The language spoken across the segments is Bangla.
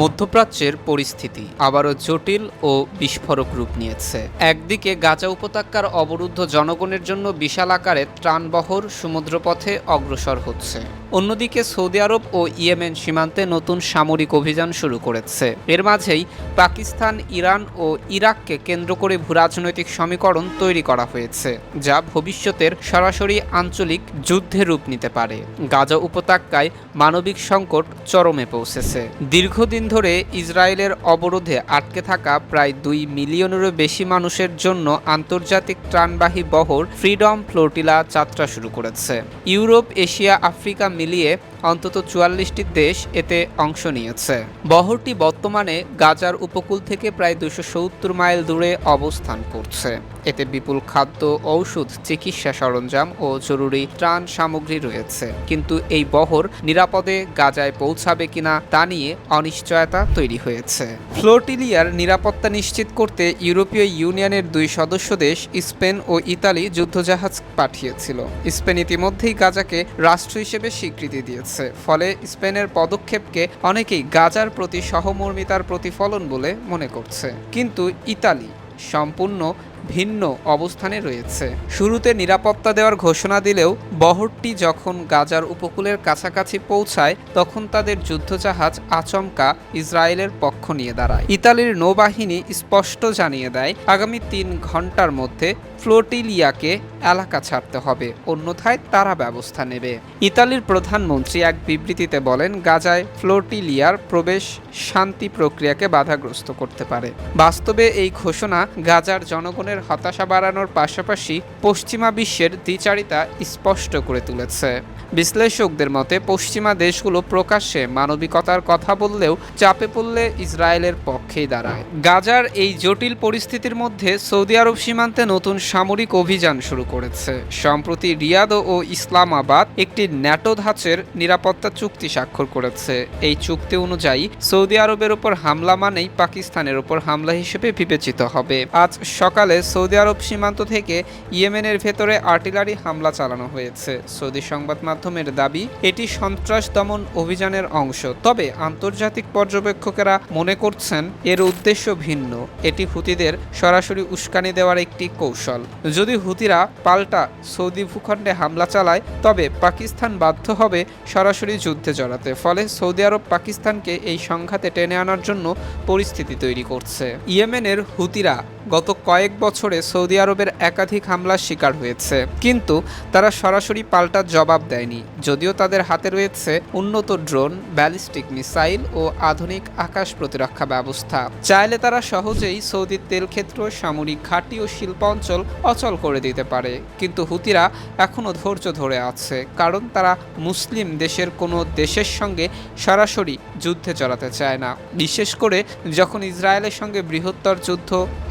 মধ্যপ্রাচ্যের পরিস্থিতি আবারও জটিল ও বিস্ফোরক রূপ নিয়েছে। একদিকে গাজা উপত্যকার অবরুদ্ধ জনগণের জন্য বিশাল আকারে ত্রাণবহর সমুদ্রপথে অগ্রসর হচ্ছে। অন্যদিকে সৌদি আরব ও ইয়েমেন সীমান্তে নতুন সামরিক অভিযান শুরু করেছে। এর মাঝেই পাকিস্তান, ইরান ও ইরাককে কেন্দ্র করে ভূরাজনৈতিক সমীকরণ তৈরি করা হয়েছে, যা ভবিষ্যতের সরাসরি আঞ্চলিক যুদ্ধে রূপ নিতে পারে। গাজা উপত্যকায় মানবিক সংকট চরমে পৌঁছেছে। দীর্ঘদিন ধরে ইসরায়েলের অবরোধে আটকে থাকা প্রায় দুই মিলিয়নেরও বেশি মানুষের জন্য আন্তর্জাতিক ত্রাণবাহী বহর ফ্রিডম ফ্লোটিলা যাত্রা শুরু করেছে। ইউরোপ, এশিয়া, আফ্রিকা মিলিয়ে অন্তত চুয়াল্লিশটি দেশ এতে অংশ নিয়েছে। বহরটি বর্তমানে গাজার উপকূল থেকে প্রায় দুশো সত্তর মাইল দূরে অবস্থান করছে। এতে বিপুল খাদ্য, ঔষধ, চিকিৎসা সরঞ্জাম ও জরুরি ত্রাণ সামগ্রী রয়েছে। কিন্তু এই বহর নিরাপদে গাজায় পৌঁছাবে কিনা তা নিয়ে অনিশ্চয়তা তৈরি হয়েছে। ফ্লোটিলিয়ার নিরাপত্তা নিশ্চিত করতে ইউরোপীয় ইউনিয়নের দুই সদস্য দেশ, স্পেন ও ইতালি যুদ্ধজাহাজ পাঠিয়েছিল। স্পেন ইতিমধ্যেই গাজাকে রাষ্ট্র হিসেবে স্বীকৃতি দিয়েছে। ফলে স্পেনের পদক্ষেপকে অনেকেই গাজার প্রতি সহমর্মিতার প্রতিফলন বলে মনে করছে। কিন্তু ইতালি সম্পূর্ণ ভিন্ন অবস্থানে রয়েছে। শুরুতে নিরাপত্তা দেওয়ার ঘোষণা দিলেও বহরটি যখন গাজার উপকূলের কাছাকাছি পৌঁছায়, তখন তাদের যুদ্ধজাহাজ আচমকা ইসরায়েলের পক্ষ নিয়ে দাঁড়ায়। ইতালির নৌবাহিনী স্পষ্ট জানিয়ে দেয়, আগামী তিন ঘণ্টার মধ্যে ফ্লোটিলিয়াকে এলাকা ছাড়তে হবে, অন্যথায় তারা ব্যবস্থা নেবে। ইতালির প্রধানমন্ত্রী এক বিবৃতিতে বলেন, গাজায় ফ্লোটিলিয়ার প্রবেশ শান্তি প্রক্রিয়াকে বাধাগ্রস্ত করতে পারে। বাস্তবে এই ঘোষণা গাজার জনগণের হতাশা বাড়ানোর পাশাপাশি পশ্চিমা বিশ্বের দ্বিচারিতা স্পষ্ট করে তুলেছে। বিশ্লেষকদের মতে, পশ্চিমা দেশগুলো প্রকাশ্যে মানবিকতার কথা বললেও চাপে পড়লে ইসরায়েলের পক্ষেই দাঁড়ায়। গাজার এই জটিল পরিস্থিতির মধ্যে সৌদি আরব সীমান্তে নতুন সামরিক অভিযান শুরু করেছে। সম্প্রতি রিয়াদ ও ইসলামাবাদ একটি ন্যাটো ধাঁচের নিরাপত্তা চুক্তি স্বাক্ষর করেছে। এই চুক্তি অনুযায়ী সৌদি আরবের ওপর হামলা মানেই পাকিস্তানের ওপর হামলা হিসেবে বিবেচিত হবে। আজ সকালে সৌদি আরব সীমান্ত থেকে ইয়েমেনের ভেতরে আর্টিলারি হামলা চালানো হয়েছে। সৌদি সংবাদ মাধ্যমের দাবি, এটি সন্ত্রাস দমন অভিযানের অংশ। তবে আন্তর্জাতিক পর্যবেক্ষকেরা মনে করছেন এর উদ্দেশ্য ভিন্ন। এটি হুতিদের সরাসরি উস্কানি দেওয়ার একটি কৌশল। যদি হুতিরা পাল্টা সৌদি ভূখণ্ডে হামলা চালায়, তবে পাকিস্তান বাধ্য হবে সরাসরি যুদ্ধে জড়াতে। ফলে সৌদি আরব পাকিস্তানকে এই সংঘাতে টেনে আনার জন্য পরিস্থিতি তৈরি করছে। ইয়েমেনের হুতিরা গত কয়েক বছরে সৌদি আরবের একাধিক হামলার শিকার হয়েছে। কিন্তু তারা সরাসরি পাল্টা জবাব দেয়নি। যদিও তাদের হাতে রয়েছে উন্নত ড্রোন, ব্যালিস্টিক মিসাইল ও আধুনিক আকাশ প্রতিরক্ষা ব্যবস্থা। চাইলে তারা সহজেই সৌদির তেলক্ষেত্র, সামরিক ঘাঁটি ও শিল্পাঞ্চল অচল করে দিতে পারে। কিন্তু হুতিরা এখনও ধৈর্য ধরে আছে, কারণ তারা মুসলিম দেশের কোনো দেশের সঙ্গে সরাসরি যুদ্ধে জড়াতে চায় না। বিশেষ করে যখন ইসরায়েলের সঙ্গে বৃহত্তর যুদ্ধ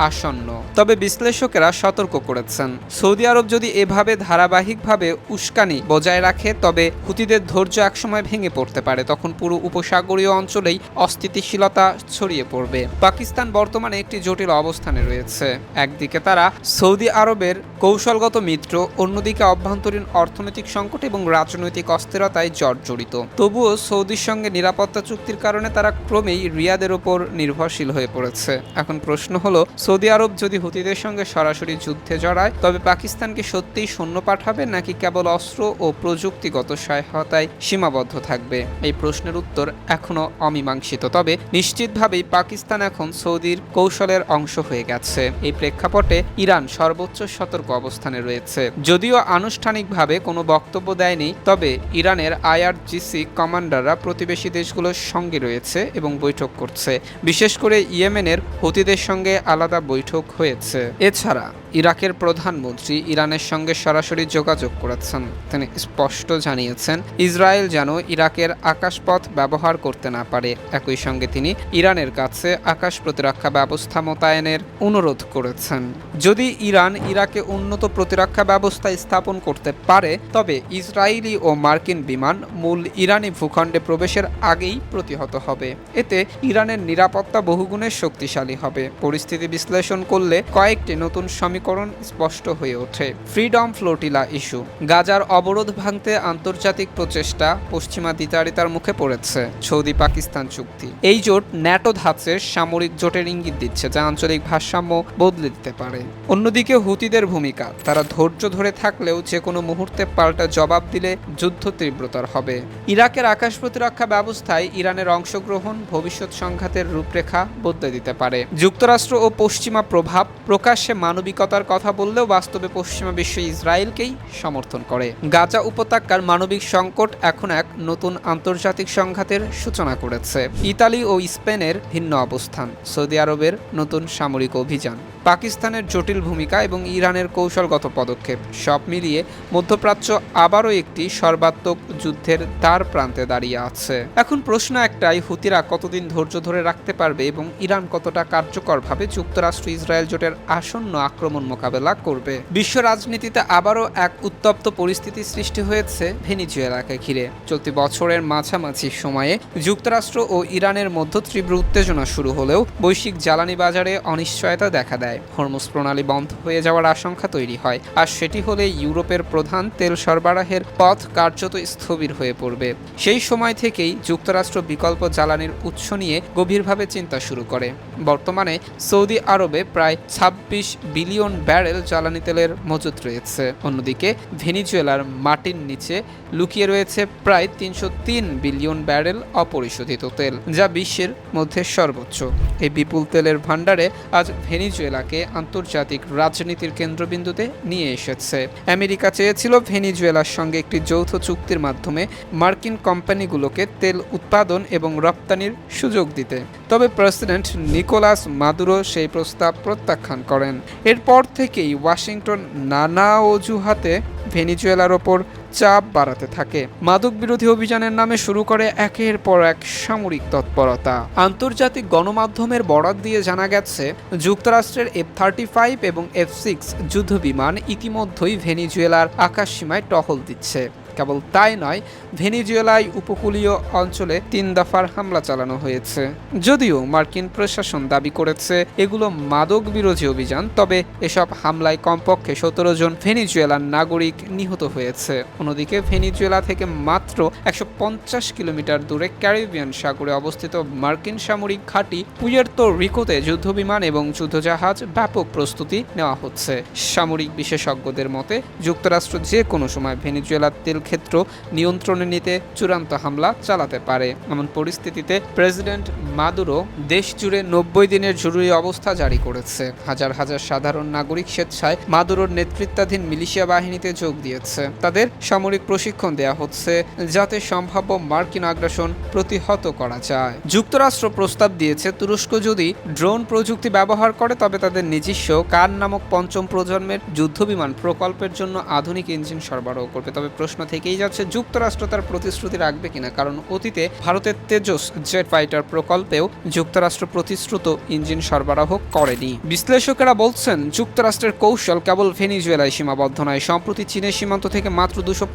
আসন্ন। তবে বিশ্লেষকেরা সতর্ক করেছেন, সৌদি আরব যদি এভাবে ধারাবাহিকভাবে উস্কানি বজায় রাখে তবে হুতিদের ধৈর্য একসময় ভেঙে পড়তে পারে। তখন পুরো উপসাগরীয় অঞ্চলেই অস্থিতিশীলতা ছড়িয়ে পড়বে। পাকিস্তান বর্তমানে একটি জটিল অবস্থানে রয়েছে। একদিকে তারা সৌদি আরবের কৌশলগত মিত্র, অন্যদিকে অভ্যন্তরীণ অর্থনৈতিক সংকট এবং রাজনৈতিক অস্থিরতায় জর্জরিত। তবুও সৌদির সঙ্গে নিরাপত্তা চুক্তির কারণে তারা ক্রমেই রিয়াদের ওপর নির্ভরশীল হয়ে পড়েছে। এখন প্রশ্ন হলো, সৌদি আরব যদি হুতিদের সঙ্গে সরাসরি যুদ্ধে জড়ায়, তবে পাকিস্তানকে সত্যিই সৈন্য পাঠাবে নাকি কেবল অস্ত্র ও প্রযুক্তিগত সহায়তায় সীমাবদ্ধ থাকবে। এই প্রশ্নের উত্তর এখনও অমীমাংসিত, তবে নিশ্চিতভাবেই পাকিস্তান এখন সৌদির কৌশলের অংশ হয়ে গেছে। এই প্রেক্ষাপটে ইরান সর্বোচ্চ সতর্ক অবস্থানে রয়েছে। যদিও আনুষ্ঠানিকভাবে কোনো বক্তব্য দেয়নি, তবে ইরানের আইআরজিসি কমান্ডাররা প্রতিবেশী দেশগুলোর সঙ্গে রয়েছে এবং বৈঠক করছে। বিশেষ করে ইয়েমেনের হুতিদের সঙ্গে আলাদা বৈঠক হয়েছে। এছাড়া ইরাকের প্রধানমন্ত্রী ইরানের সঙ্গে সরাসরি যোগাযোগ করেছেন। তিনি স্পষ্ট জানিয়েছেন, ইসরায়েল যেন ইরাকের আকাশপথ ব্যবহার করতে না পারে। একই সঙ্গে তিনি ইরানের কাছে আকাশ প্রতিরক্ষা ব্যবস্থা মোতায়েনের অনুরোধ করেছেন। যদি ইরান ইরাকে উন্নত প্রতিরক্ষা ব্যবস্থা স্থাপন করতে পারে, তবে ইসরায়েলি ও মার্কিন বিমান মূল ইরানি ভূখণ্ডে প্রবেশের আগেই প্রতিহত হবে। এতে ইরানের নিরাপত্তা বহুগুণে শক্তিশালী হবে। পরিস্থিতি বিশ্লেষণ করলে কয়েকটি নতুন সমীকরণ স্পষ্ট হয়ে ওঠে। Freedom flotilla issue. গাজার অবরোধ ভাঙতে আন্তর্জাতিক প্রচেষ্টা পশ্চিমা দ্বিতারিতার মুখে পড়েছে সৌদি পাকিস্তান চুক্তি। এই জোট ন্যাটো ধাঁচের সামরিক জোটের ইঙ্গিত দিচ্ছে, যা আঞ্চলিক ভারসাম্য বদলে দিতে পারে। অন্যদিকে হুতিদের ভূমিকা, তারা ধৈর্য ধরে থাকলেও যে কোনো মুহূর্তে পাল্টা জবাব দিলে যুদ্ধ তীব্রতর হবে। ইরাকের আকাশ প্রতিরক্ষা ব্যবস্থায় ইরানের অংশগ্রহণ ভবিষ্যৎ সংঘাতের রূপরেখা বদলে দিতে পারে। যুক্তরাষ্ট্র ও পশ্চিমা প্রভাব প্রকাশ্যে মানবিকতার কথা বললেও বাস্তবে পশ্চিমা বিশ্ব ইসরায়েলকেই সমর্থন করে। গাজা উপত্যকার মানবিক সংকট এখন এক নতুন আন্তর্জাতিক সংঘাতের সূচনা করেছে। ইতালি ও স্পেনের ভিন্ন অবস্থান। সৌদি আরবের নতুন সামরিক অভিযান। পাকিস্তানের জটিল ভূমিকা এবং ইরানের কৌশলগত পদক্ষেপ, সব মিলিয়ে মধ্যপ্রাচ্য আবারও একটি সর্বাত্মক যুদ্ধের দ্বার প্রান্তে দাঁড়িয়ে আছে। এখন প্রশ্ন একটাই, হুতিরা কতদিন ধৈর্য ধরে রাখতে পারবে এবং ইরান কতটা কার্যকরভাবে যুক্তরাষ্ট্র ইসরায়েল জোটের আসন্ন আক্রমণ মোকাবেলা করবে? বিশ্ব রাজনীতিতে আবারও এক উত্তপ্ত পরিস্থিতি সৃষ্টি হয়েছে ভেনিজুয়েলাকে ঘিরে। চলতি বছরের মাঝামাঝি সময়ে যুক্তরাষ্ট্র ও ইরানের মধ্যে তীব্র উত্তেজনা শুরু হলেও বৈশ্বিক জ্বালানি বাজারে অনিশ্চয়তা দেখা দেয়। হরমুজ প্রণালী বন্ধ হয়ে যাওয়ার আশঙ্কা তৈরি হয়। আর সেটি হলে ইউরোপের প্রধান তেল সরবরাহের পথ কার্যত স্থবির হয়ে পড়বে। সেই সময় থেকেই যুক্তরাষ্ট্র বিকল্প জ্বালানির উৎস নিয়ে গভীরভাবে চিন্তা শুরু করে। বর্তমানে সৌদি আরবে প্রায় ২৬ বিলিয়ন ব্যারেল জ্বালানি তেলের মজুত রয়েছে। অন্যদিকে ভেনিজুয়েলার মাটির নিচে লুকিয়ে রয়েছে প্রায় তিনশো তিন বিলিয়ন ব্যারেল অপরিশোধিত তেল, যা বিশ্বের মধ্যে সর্বোচ্চ। এই বিপুল তেলের ভাণ্ডারে আজ ভেনিজুয়েলাকে আন্তর্জাতিক রাজনীতির কেন্দ্রবিন্দুতে নিয়ে এসেছে। আমেরিকা চেয়েছিল ভেনিজুয়েলার সঙ্গে একটি যৌথ চুক্তির মাধ্যমে মার্কিন কোম্পানিগুলোকে তেল উৎপাদন এবং রপ্তানির সুযোগ দিতে। তবে প্রেসিডেন্ট নিকোলাস মাদুরো সেই প্রস্তাব প্রত্যাখ্যান করেন। এরপর থেকেই ওয়াশিংটন নানা অজুহাতে ভেনিজুয়েলার ওপর চাপ বাড়াতে থাকে। মাদক বিরোধী অভিযানের নামে শুরু করে একের পর এক সামরিক তৎপরতা। আন্তর্জাতিক গণমাধ্যমের বরাত দিয়ে জানা গেছে, যুক্তরাষ্ট্রের এফ থার্টি ফাইভ এবং এফ সিক্স যুদ্ধবিমান ইতিমধ্যেই ভেনিজুয়েলার আকাশ সীমায় টহল দিচ্ছে। কেবল তাই নয় ভেনিজুয়েলায় উপকূলীয় অঞ্চলে তিন দফার হামলা চালানো হয়েছে। যদিও মার্কিন প্রশাসন দাবি করেছে, এগুলো মাদক বিরোধী অভিযান, তবে এসব হামলায় কমপক্ষে সতেরো জন ভেনিজুয়েলার নাগরিক নিহত হয়েছে। অন্যদিকে ভেনিজুয়েলা থেকে মাত্র একশো পঞ্চাশ কিলোমিটার দূরে ক্যারিবিয়ান সাগরে অবস্থিত মার্কিন সামরিক ঘাঁটি পুয়ের্তো রিকোতে যুদ্ধবিমান এবং যুদ্ধজাহাজ ব্যাপক প্রস্তুতি নেওয়া হচ্ছে। সামরিক বিশেষজ্ঞদের মতে, যুক্তরাষ্ট্র যে কোনো সময় ভেনিজুয়েলার তেল ক্ষেত্র নিয়ন্ত্রণে নিতে চূড়ান্ত হামলা চালাতে পারে। এমন পরিস্থিতিতে প্রেসিডেন্ট মাদুরো দেশ জুড়ে নব্বই দিনের জরুরি অবস্থা জারি করেছে। হাজার হাজার সাধারণ নাগরিক স্বেচ্ছায় মাদুরোর নেতৃত্বাধীন মিলিশিয়া বাহিনীতে যোগ দিয়েছে। তাদের সামরিক প্রশিক্ষণ দেওয়া হচ্ছে যাতে সম্ভাব্য মার্কিন আগ্রাসন প্রতিহত করা যায়। যুক্তরাষ্ট্র প্রস্তাব দিয়েছে, তুরস্ক যদি ড্রোন প্রযুক্তি ব্যবহার করে, তবে তাদের নিজস্ব কার নামক পঞ্চম প্রজন্মের যুদ্ধবিমান প্রকল্পের জন্য আধুনিক ইঞ্জিন সরবরাহ করবে। তবে প্রশ্ন থেকেই যাচ্ছে, যুক্তরাষ্ট্র তার প্রতিশ্রুতি রাখবে কিনা? কারণ অতীতে ভারতের তেজস জেট ফাইটার প্রকল্পেও যুক্তরাষ্ট্র প্রতিশ্রুত ইঞ্জিন সরবরাহ করেনি। বিশ্লেষকেরা বলছেন, যুক্তরাষ্ট্রের কৌশল কেবল ভেনিজুয়েলায় সীমাবদ্ধ নয়, সম্প্রতি চীনের সীমান্ত থেকে মাত্র দুশো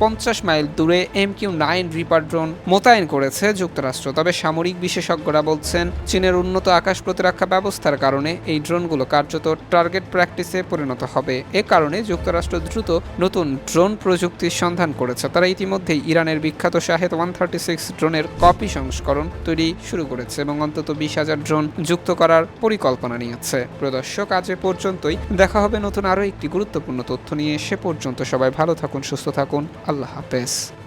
মাইল দূরে M Q nine reaper drone মোতায়েন করেছে যুক্তরাষ্ট্র। তবে সামরিক বিশেষজ্ঞরা বলছেন, চীনের উন্নত আকাশ প্রতিরক্ষা ব্যবস্থার কারণে এই ড্রোনগুলো কার্যত টার্গেট প্র্যাকটিসে পরিণত হবে। এ কারণে যুক্তরাষ্ট্র দ্রুত নতুন ড্রোন প্রযুক্তির সন্ধান করেছে। তারা ইতিমধ্যেই ইরানের বিখ্যাত শাহেদ ওয়ান থার্টি সিক্স ড্রোনের কপি সংস্করণ তৈরি শুরু করেছে এবং অন্তত বিশ হাজার ড্রোন যুক্ত করার পরিকল্পনা নিয়েছে। প্রদর্শক আজ এ পর্যন্তই। দেখা হবে নতুন আরও একটি গুরুত্বপূর্ণ তথ্য নিয়ে। সে পর্যন্ত সবাই ভালো থাকুন, সুস্থ থাকুন। আল্লাহ হাফেজ।